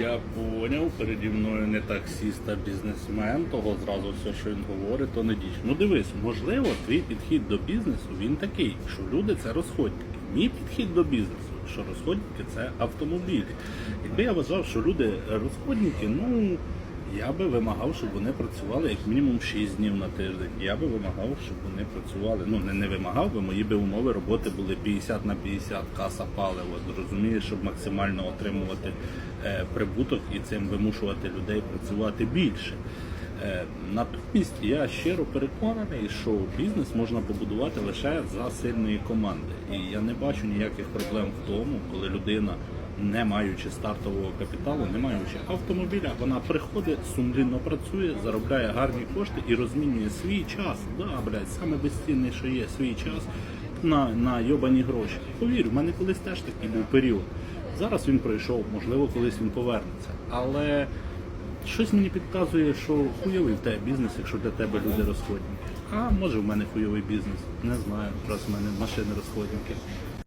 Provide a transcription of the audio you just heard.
Я поняв, переді мною не таксіст, а бізнесмен, того зразу все, що він говорить, то не діч. Ну дивись, можливо, твій підхід до бізнесу він такий, що люди це розходники. Мій підхід до бізнесу, що розходники це автомобілі. Якби я вважав, що люди розходники, ну я би вимагав, щоб вони працювали як мінімум 6 днів на тиждень. Я би вимагав, щоб вони працювали. Ну не, не вимагав би, мої би умови роботи були 50 на 50, каса палива. Розумієш, щоб максимально отримувати е, прибуток і цим вимушувати людей працювати більше. Е, Натомість я щиро переконаний, що бізнес можна побудувати лише за сильної команди. І я не бачу ніяких проблем в тому, коли людина, не маючи стартового капіталу, не маючи автомобіля, вона приходить, сумлінно працює, заробляє гарні кошти і розмінює свій час. Да, блядь, саме безцінний, що є свій час на, на йобані гроші. Повір, в мене колись теж такий був період. Зараз він пройшов, можливо, колись він повернеться. Але Щось мені підказує, що хуйовий в тебе бізнес, якщо для тебе люди розходні. А може в мене хуйовий бізнес. Не знаю, раз в мене машини розходники.